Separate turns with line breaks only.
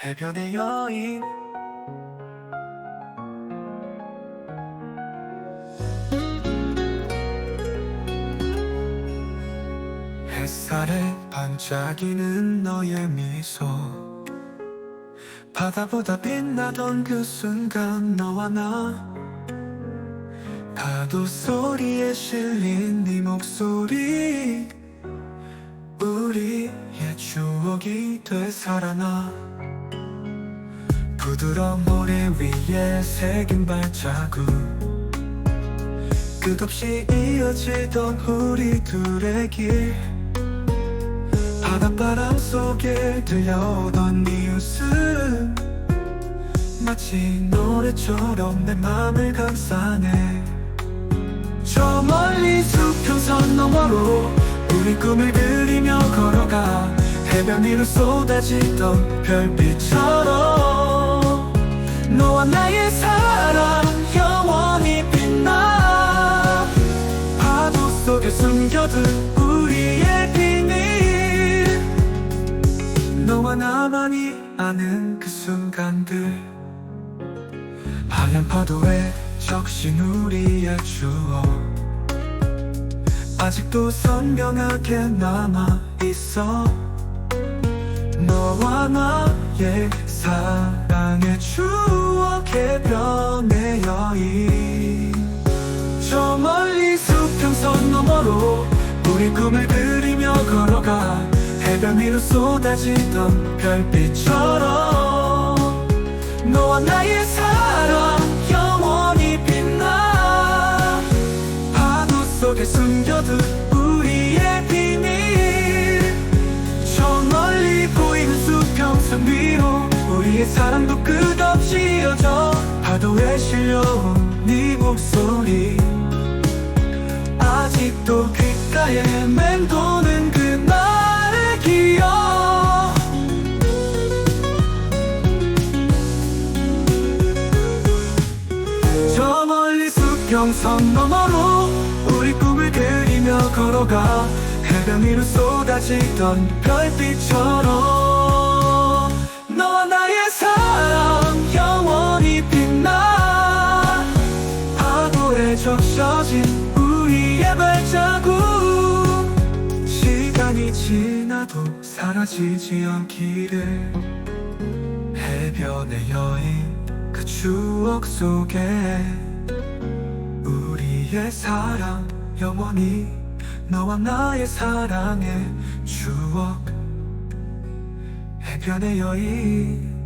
해변의 여인. 햇살에 반짝이는 너의 미소. 바다보다 빛나던 그 순간 너와 나. 파도 소리에 실린 네 목소리. 우리의 추억이 되살아나 부드러운 모래 위에 새긴 발자국. 끝없이 이어지던 우리 둘의 길. 바닷바람 속에 들려오던 네 웃음. 마치 노래처럼 내 맘을 감싸네. 저 멀리 수평선 너머로 우리 꿈을 그리며 걸어가 해변 위로 쏟아지던 별빛처럼 속에 숨겨둔 우리의 비밀. 너와 나만이 아는 그 순간들. 하얀 파도에 적신 우리의 추억. 아직도 선명하게 남아있어. 너와 나의 사랑의 추억 해변의 여인 너머로 우리 꿈을 그리며 걸어가 해변 위로 쏟아지던 별빛처럼. 너와 나의 사랑 영원히 빛나. 파도 속에 숨겨둔 우리의 비밀. 저 멀리 보이는 수평선 위로 우리의 사랑도 끝없이 이어져. 파도에 실려온 네 목소리 아직도 귓가에 맴도는 그날의 기억. 저 멀리 수평선 너머로 우리 꿈을 그리며 걸어가 해변 위로 쏟아지던 별빛처럼. 너와 나의 사랑 영원히 빛나. 파도에 적셔진 자국 시간이 지나도 사라지지 않기를. 해변의 여인 그 추억 속에 우리의 사랑 영원히 너와 나의 사랑의 추억. 해변의 여인